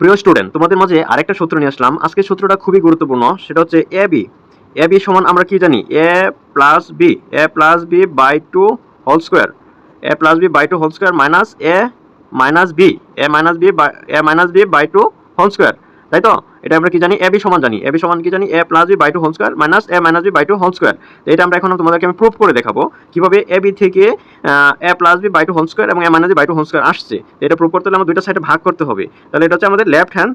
প্রিয় স্টুডেন্ট, তোমাদের মাঝে আরেকটা সূত্র নিয়ে আসলাম। আজকে সূত্রটা খুবই গুরুত্বপূর্ণ, সেটা হচ্ছে এ, বি। এ, বি সমান আমরা কি জানি? A plus B. A plus B by two whole square. A plus B by two whole square minus A minus B. A minus B by A minus B by two whole square. তাই তো? এটা আমরা কি জানি? A B সমান জানি। A B সমান কি জানি? A plus B by two whole square minus A minus B by two whole square তো এটা আমরা এখন তোমাদেরকে আমি প্রুভ করে দেখাবো কীভাবে এ বি থেকে A plus B by two whole square এবং A minus B by two whole square আসছে। তো এটা প্রুভ করতে হলে আমরা দুইটা সাইডে ভাগ করতে হবে। তাহলে এটা হচ্ছে আমাদের left hand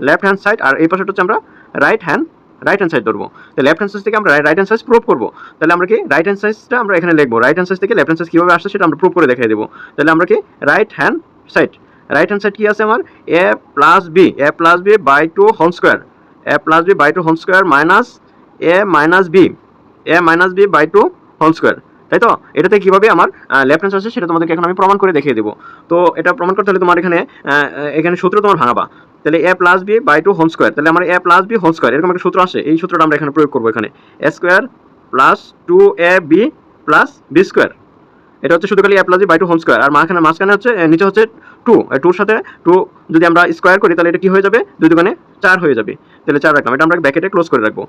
left hand side আর এই পাশে হচ্ছে আমরা right hand right hand side ধরবো। তো লেফট হ্যান্ড সাইড থেকে আমরা রাইট হ্যান্ড সাইজ প্রুভ করব। তাহলে আমরা কি রাইট হ্যান্ড সাইজটা আমরা এখানে লিখব। রাইট হ্যান্ড সাইজ থেকে লেফট হ্যান্ড সাইজ কীভাবে আসছে সেটা আমরা প্রুভ করে দেখাই দেবো। তাহলে আমরা কি right hand side right hand side কি আছে আমার? A plus B A plus B by two whole square A plus B by two whole square minus A minus B A minus B by two whole square তাই তো? এটাতে কীভাবে আমার left hand আছে সেটা তোমাদেরকে এখন আমি প্রমাণ করে দেখিয়ে দেবো। তো এটা প্রমাণ করতে হলে তোমার এখানে এখানে সূত্র তোমার ভাঙাবা। তাহলে A plus B by two whole square তাহলে আমার A plus B whole square এরকম একটা সূত্র আসে এই সূত্রটা আমরা এখানে প্রয়োগ করব এখানে। A square plus two A B plus B square এটা হচ্ছে শুধু খালি B by two whole square আর মাঝখানে মাঝখানে হচ্ছে নিচে হচ্ছে টু টুর সাথে টু যদি আমরা স্কোয়ার করি, তাহলে এটা কি হয়ে যাবে? দুই দোকানে চার হয়ে যাবে। তাহলে চার রাখলাম। এটা আমরা ব্যাকেটে ক্লোজ করে রাখব।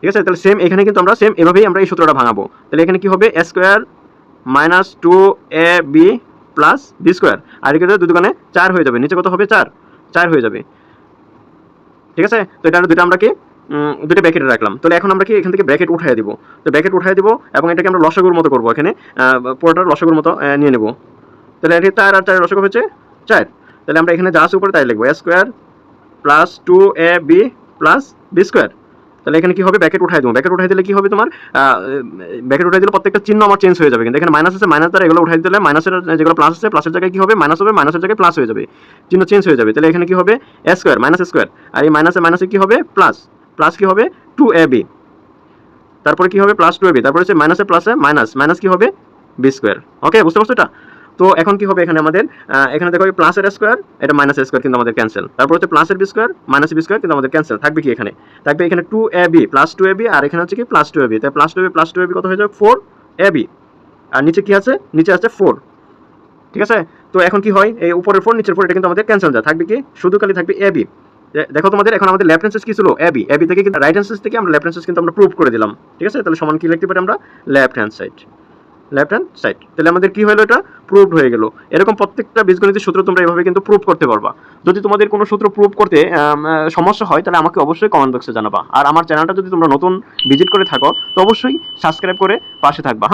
ঠিক আছে? তাহলে সেম এখানে কিন্তু আমরা সেম এভাবেই আমরা এই সূত্রটা ভাঙাবো। তাহলে এখানে কি হবে? A square minus two A B plus B square আর এখানে দুই দোকানে চার হয়ে যাবে। নিচে কত হবে? চার। চার হয়ে যাবে। ঠিক আছে? তো এটা দুটো আমরা কি দুটো ব্র্যাকেটে রাখলাম। তাহলে এখন আমরা কি এখান থেকে ব্র্যাকেট উঠাই দিব? তো ব্র্যাকেট উঠাই দিব এবং এটাকে আমরা লসগুর মতো করব এখানে। আহ, পুরোটা লসগুর মতো নিয়ে নেব। তাহলে এটি চার আর চার লসক হচ্ছে চার। তাহলে আমরা এখানে যা আছে উপরে তাই লিখব। A square plus two A B plus B square তাহলে এখানে কি হবে? ব্যাকেট উঠাই দেবো। ব্যাকেট উঠাই দিলে কি হবে তোমার? ব্যাকেট উঠাই দিলে প্রত্যেকটা চিহ্ন আমার চেঞ্জ হয়ে যাবে। কিন্তু এখানে মাইনাস আছে মাইনাস দ্বারা এগুলো উঠাই দিলে মাইনাসের যেগুলো প্লাস আছে প্লাসের জায়গায় কি হবে? মাইনাস হবে মাইনাসের জায়গায় প্লাস হয়ে যাবে। চিহ্ন চেঞ্জ হয়ে যাবে। তাহলে এখানে কি হবে? এ স্কোয়ার মাইনাস স্কোয়ার আর এই মাইনাসে মাইনাসে কি হবে? প্লাস প্লাস কি হবে? টু এ বি তারপরে কি হবে? প্লাস টু এ বি তারপরে হচ্ছে মাইনাসে প্লাসে মাইনাস মাইনাস কি হবে? বি স্কোয়ার ওকে বুঝতে পারছ এটা? তো এখন কি হবে এখানে আমাদের? এখানে দেখো প্লাসের স্কোয়ার এটা মাইনাসের স্কোয়ার কিন্তু আমাদের ক্যান্সেল তারপর হচ্ছে প্লাসের B square minus B square কিন্তু আমাদের ক্যান্সেল থাকবে কি এখানে? থাকবে এখানে two A B plus two A B আর এখানে হচ্ছে কি প্লাস টু এ বি তাই plus two A plus two A B কত হয়ে যাবে? ফোর এ বি আর নিচে কি আছে? নিচে আছে ফোর ঠিক আছে? তো এখন কি হয়? এই উপরের ফোর নিচের ফোর এটা কিন্তু আমাদের ক্যান্সেল যায়। থাকবে কি? শুধু খালি থাকবে এ বি দেখো তোমাদের, এখন আমাদের লেফট হ্যান্ড কি ছিল? এ বি এ বি থেকে কিন্তু রাইট হ্যান্ড থেকে আমরা লেফট হ্যান্ড কিন্তু আমরা প্রুভ করে দিলাম। ঠিক আছে? তাহলে সমান কি লিখতে পারি আমরা? Left hand side left hand side তাহলে আমাদের কি হলো এটা? প্রুভড হয়ে গেল। এরকম প্রত্যেকটা বীজগণিতের সূত্র তোমরা এভাবে কিন্তু প্রুভ করতে পারবা। যদি তোমাদের কোনো সূত্র প্রুভ করতে সমস্যা হয়, তাহলে আমাকে অবশ্যই কমেন্ট বক্সে জানাবা। আর আমার চ্যানেলটা যদি তোমরা নতুন ভিজিট করে থাকো, তো অবশ্যই সাবস্ক্রাইব করে পাশে থাকবা।